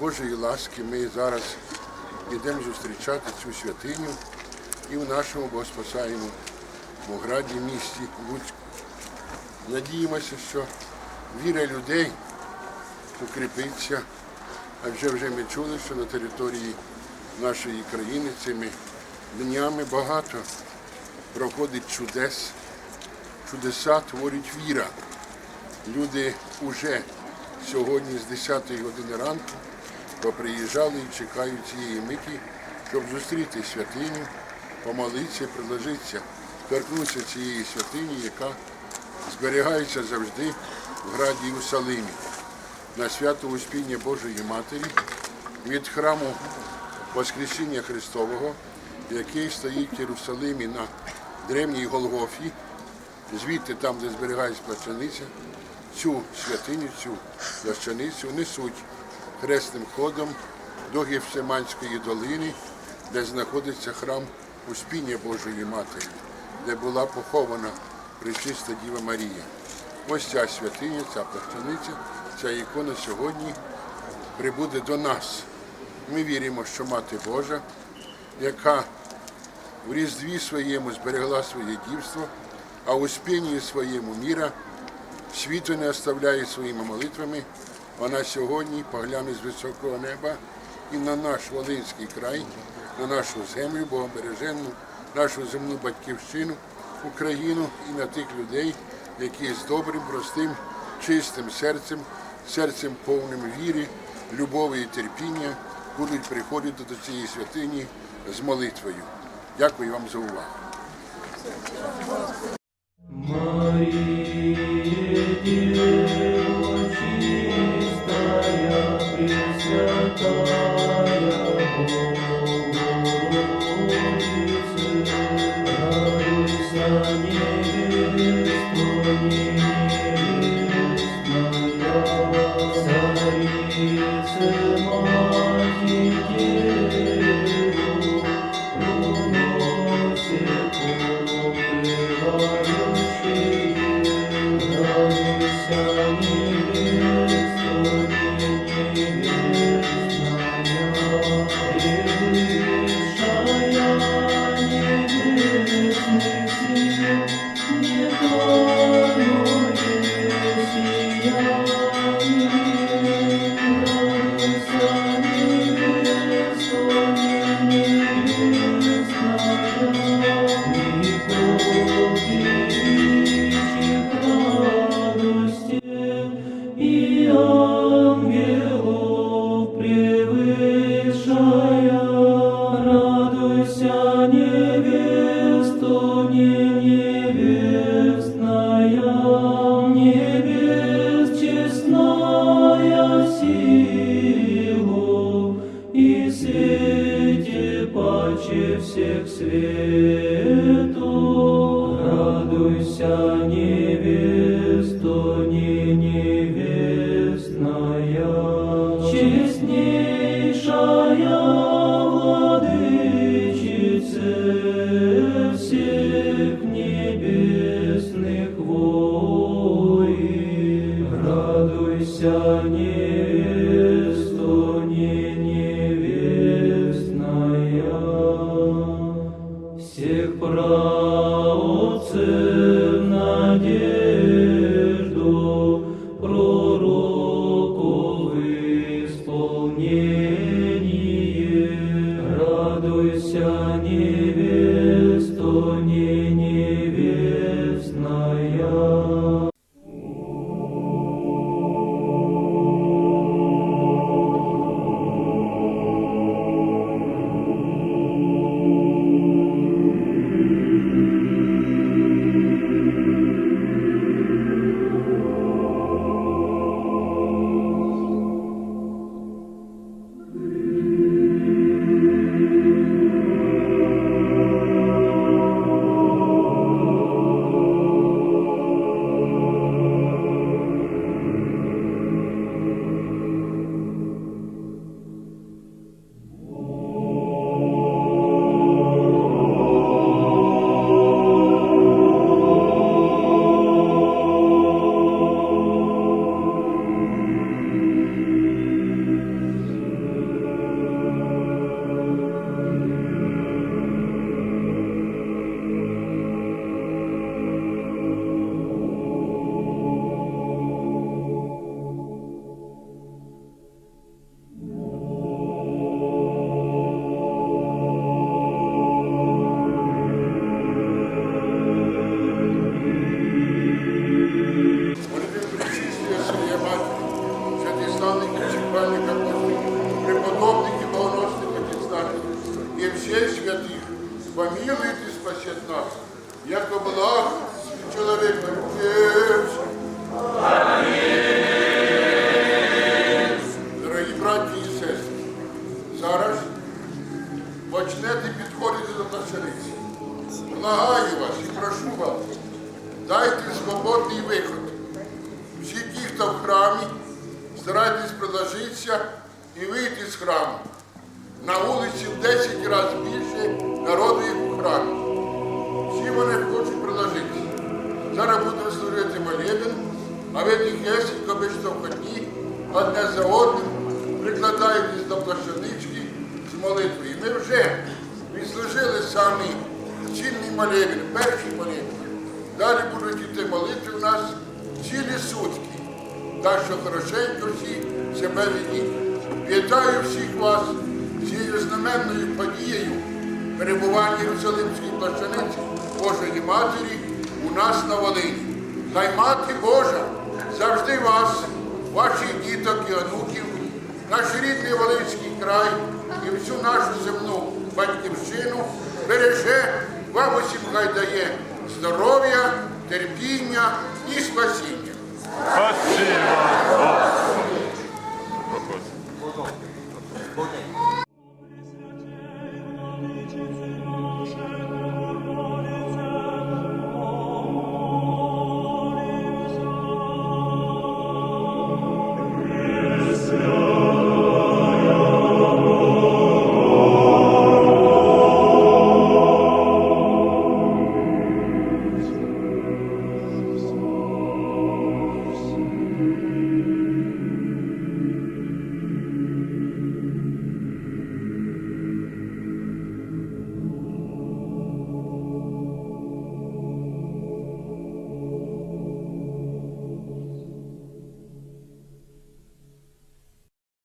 Божої ласки ми зараз йдемо зустрічати цю святиню і в нашому Богоспасаємому граді місті Луцьку. Надіємося, що віра людей укріпиться, адже вже ми чули, що на території нашої країни цими днями багато проходить чудес, чудеса творить віра. Люди вже сьогодні з 10-ї години ранку поприїжджали і чекають цієї миті, щоб зустріти святиню, помолитися, приложитися, торкнутися цієї святині, яка зберігається завжди в граді Єрусалимі. На свято Успіння Божої Матері від храму Воскресіння Христового, який стоїть в Єрусалимі на древній Голгофі, звідти там, де зберігається плащаниця, цю святиню, цю плащаницю несуть хресним ходом до Гефсиманської долини, де знаходиться храм Успіння Божої Матері, де була похована Пречиста Діва Марія. Ось ця святиня, ця плащаниця, ця ікона сьогодні прибуде до нас. Ми віримо, що Мати Божа, яка в різдві своєму зберегла своє дівство, а у спінні своєму міра світу не оставляє своїми молитвами. Вона сьогодні погляне з високого неба і на наш Волинський край, на нашу землю, богобереженну, нашу земну батьківщину, Україну і на тих людей, які з добрим, простим, чистим серцем, серцем повним віри, любові і терпіння будуть приходити до цієї святині з молитвою. Дякую вам за увагу. Радуйся, невесту не невестная, честнейшая владычице всех небесных воин, радуйся, невесту не невестная, всех праотцев надежду, Помилует и спасет нас, яко благ человек отец. Дорогі браті і сестри, зараз почнете підходити до плащаниці. Благаю вас і прошу вас, дайте свободний виход. Всі ті, хто в храмі, старайтесь приложитися і вийти з храму. На вулиці в 10 разів більше вже відслужили самі цільний молебен, перший молебен. Далі будуть йти молитви у нас цілі сутки. Так що хорошенько всі себе ведіть. Вітаю всіх вас цією знаменною подією перебування Єрусалимської плащаниці Божої Матері у нас на Волині. Хай Мати Божа завжди вас, ваших діток і онуків, наш рідний Волинський край і всю нашу земну батьківщину береже, вам усім хай дає здоров'я, терпіння і спасіння. Спасибо.